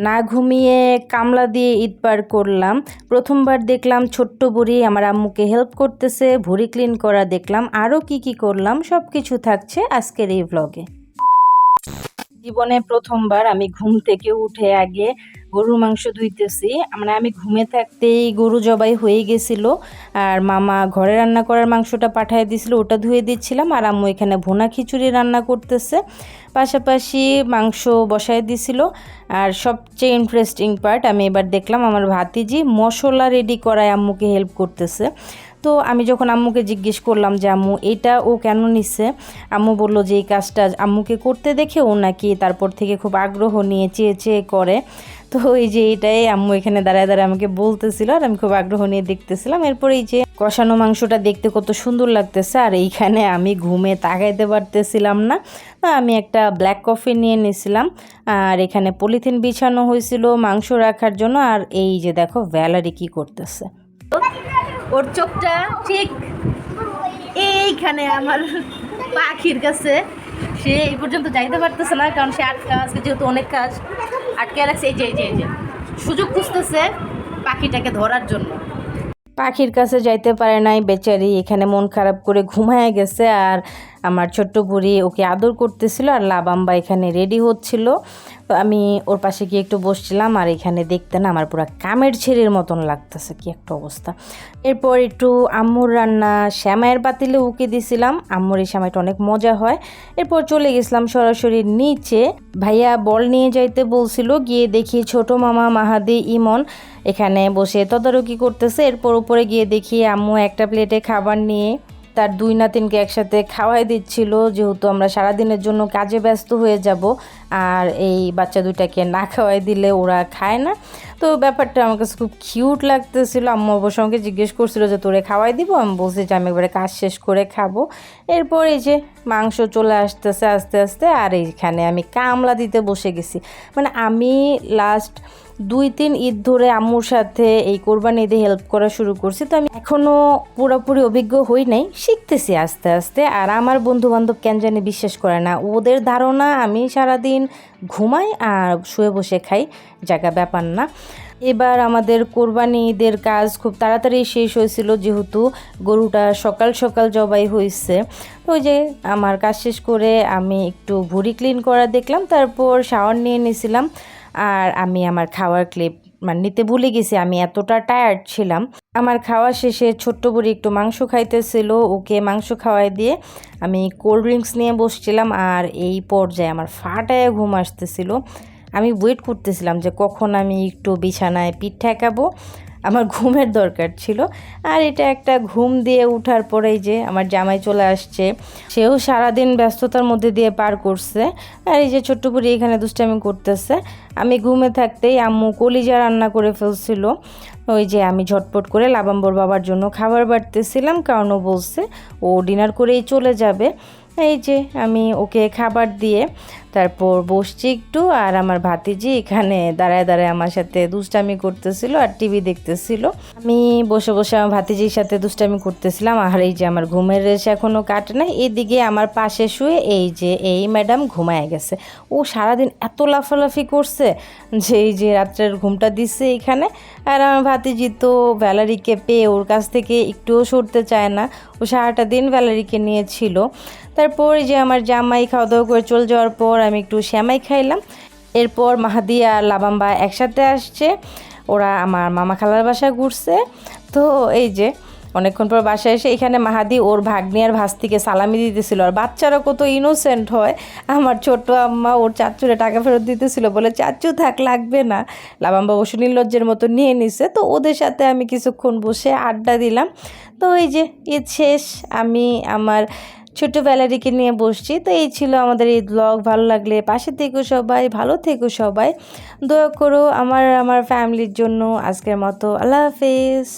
না ঘুমিয়ে কামলা দিয়ে ঈদ পার করলাম। প্রথমবার দেখলাম ছোট্ট বুড়ি আমার আম্মুকে হেল্প করতেছে, ভুড়ি ক্লিন করা দেখলাম আরও কি কি করলাম সব কিছু থাকছে আজকের এই ব্লগে জীবনে প্রথমবার আমি ঘুম থেকে উঠে আগে গরুর মাংস ধুইতেছি। মানে আমি ঘুমে থাকতেই গরু জবাই হয়ে গেছিল। আর মামা ঘরে রান্না করার মাংসটা পাঠিয়ে দিছিল, ওটা ধুয়ে দিচ্ছিলাম। আর আম্মু এখানে ভোনা খিচুড়ি রান্না করতেছে। পাশাপাশি মাংস বসায় দিছিল। আর সবচেয়ে ইন্টারেস্টিং পার্ট আমি এবার দেখলাম আমার ভাতিজি মশলা রেডি করায় আম্মুকে হেল্প করতেছে। তো আমি যখন আম্মুকে জিজ্ঞেস করলাম যে, আম্মু, এটা ও কেন নিচ্ছে আম্মু বলল যে, এই কাজটা আম্মুকে করতে দেখে ও নাকি তারপর থেকে খুব আগ্রহ নিয়ে চেয়ে চেয়ে করে। তো এই যে এটাই আম্মু এখানে দাঁড়ায় দাঁড়ায় আমাকে বলতেছিল আর আমি খুব আগ্রহ নিয়ে দেখতেছিলাম। এরপর এই যে কষানো মাংসটা দেখতে কত সুন্দর লাগতেছে আর এইখানে আমি ঘুমে তাকাইতে পারতেছিলাম না। আমি একটা ব্ল্যাক কফি নিয়ে নিয়েছিলাম আর এখানে পলিথিন বিছানো হয়েছিল মাংস রাখার জন্য। আর এই যে দেখো, ভ্যালারি কি করতেছে। ওর চোখটা ঠিক এইখানে আমার পাখির কাছে। সে এই পর্যন্ত যাইতে পারতেছে না, কারণ সে আটকা আছে, যেহেতু অনেক কাজ। আটকে রাখছে, এই যে এই যে এই যে। সুযোগ খুঁজতেছে পাখিটাকে ধরার জন্য। পাখির কাছে যাইতে পারে নাই, বেচারি এখানে মন খারাপ করে ঘুমায় গেছে আর আমার ছোট্ট বুড়ি ওকে আদর করতেছিল আর লাবাম্বা এখানে রেডি হচ্ছিল। তো আমি ওর পাশে গিয়ে একটু বসছিলাম আর এখানে দেখতে না আমার পুরো কামের ছেড়ের মতন লাগতেছে, কি একটা অবস্থা। এরপর একটু আম্মুর রান্না, শ্যামাইয়ের পাতিলে উকে দিছিলাম। আম্মুর এই শ্যামাইটা অনেক মজা হয়। এরপর চলে গেছিলাম সরাসরি নিচে। ভাইয়া বল নিয়ে যাইতে বলছিল, গিয়ে দেখি ছোট মামা মাহাদি ইমন এখানে বসে তদারকি করতেছে। এরপর উপরে গিয়ে দেখি আম্মু একটা প্লেটে খাবার নিয়ে তার দুই নাতিনকে একসাথে খাওয়াই দিচ্ছিল, যেহেতু আমরা সারাদিনের জন্য কাজে ব্যস্ত হয়ে যাব, আর এই বাচ্চা দুইটাকে না খাওয়াই দিলে ওরা খায় না। তো ব্যাপারটা আমার কাছে খুব কিউট লাগতেছিল। আম্মু অবশ্য আমাকে জিজ্ঞেস করছিল যে, তোরে খাওয়াই দিব? আমি বলছি যে, আমি একবারে কাজ শেষ করে খাব। এরপর এই যে মাংস চলে আসতেছে, আস্তে আস্তে, আর এইখানে আমি কামলা দিতে বসে গেছি। মানে আমি লাস্ট দুই তিন ঈদ ধরে আম্মুর সাথে এই কোরবানি ঈদে হেল্প করা শুরু করছি। তো আমি এখনও পুরোপুরি অভিজ্ঞ হই নাই, শিখতেছি আস্তে আস্তে। আর আমার বন্ধু বান্ধব কেন জানি বিশ্বাস করে না। ওদের ধারণা আমি সারাদিন ঘুমাই আর শুয়ে বসে খাই, জায়গা ব্যাপার না। এবার আমাদের কোরবানি ঈদের কাজ খুব তাড়াতাড়ি শেষ হয়েছিল যেহেতু গরুটা সকাল সকাল জবাই হয়েছে। ওই যে আমার কাজ শেষ করে আমি একটু ভুড়ি ক্লিন করা দেখলাম, তারপর শাওয়ার নিয়ে নিয়েছিলাম। আর আমি আমার খাওয়ার ক্লিপ মানে নিতে ভুলে গেছি, আমি এতটা টায়ার্ড ছিলাম। আমার খাওয়া শেষে ছোট্ট বুড়ি একটু মাংস খাইতেছিল, ওকে মাংস খাওয়াই দিয়ে আমি কোল্ড ড্রিঙ্কস নিয়ে বসছিলাম আর এই পর্যায়ে আমার ফাটায় ঘুম আসতেছিল। আমি ওয়েট করতেছিলাম যে কখন আমি একটু বিছানায় পিঠ ঠেকাবো। আমার ঘুমের দরকার ছিল। আর এটা একটা ঘুম দিয়ে উঠার পরেই যে আমার জামাই চলে আসছে, সেও সারাদিন ব্যস্ততার মধ্যে দিয়ে পার করছে। আর এই যে ছোট্ট বুড়ি এখানে দুষ্টামি করতেছে। আমি ঘুমে থাকতেই আম্মু কলিজা রান্না করে ফেলছিল। ওই যে আমি ঝটপট করে লাবাম্বর বাবার জন্য খাবার বাড়তেছিলাম, কারণ ও বলছে ও ডিনার করেই চলে যাবে। এই যে আমি ওকে খাবার দিয়ে তারপর বসছি একটু আর আমার ভাতিজি এখানে দাঁড়ায় দাঁড়ায় আমার সাথে দুষ্টামি করতেছিল আর টিভি দেখতেছিল। আমি বসে বসে আমার ভাতিজির সাথে দুষ্টামি করতেছিলাম। আর এই যে আমার ঘুমের রেশ এখনও কাটে নাই। এদিকে আমার পাশে শুয়ে এই যে, এই ম্যাডাম ঘুমায় গেছে। ও সারাদিন এত লাফালাফি করছে যে এই যে রাত্রের ঘুমটা দিচ্ছে এখানে। আর আমার ভাতিজি তো ভ্যালারিকে পেয়ে ওর কাছ থেকে একটুও সরতে চায় না। ও সারাটা দিন ভ্যালারিকে নিয়েছিল। তারপর এই যে আমার জামাই খাওয়া দাওয়া করে চলে যাওয়ার পর আমি একটু শ্যামাই খাইলাম। এরপর মাহাদি আর লাবাম্বা একসাথে আসছে। ওরা আমার মামা খালার বাসায় ঘুরছে। তো এই যে, অনেকক্ষণ পর বাসায় এসে এখানে মাহাদি ওর ভাগ্নি আর ভাস্তিকে সালামি দিতেছিল। আর বাচ্চারা কত ইনোসেন্ট হয়। আমার ছোট আম্মা ওর চাচুরে টাকা ফেরত দিতেছিল বলে, চাচু, থাক, লাগবে না। লাবাম্বা অবশ্য নির্লজ্জের মতো নিয়ে নিছে। তো ওদের সাথে আমি কিছুক্ষণ বসে আড্ডা দিলাম। তো এই যে, ঈদ শেষ। আমি আমার ছোট ভ্যালারিকে নিয়ে বসছি। তো এই ছিল আমাদের এই ব্লগ ভালো লাগলে পাশে থেকো সবাই, ভালো থেকো সবাই। দয়া করো আমার আমার ফ্যামিলির জন্য আজকের মতো। আল্লাহ হাফেজ।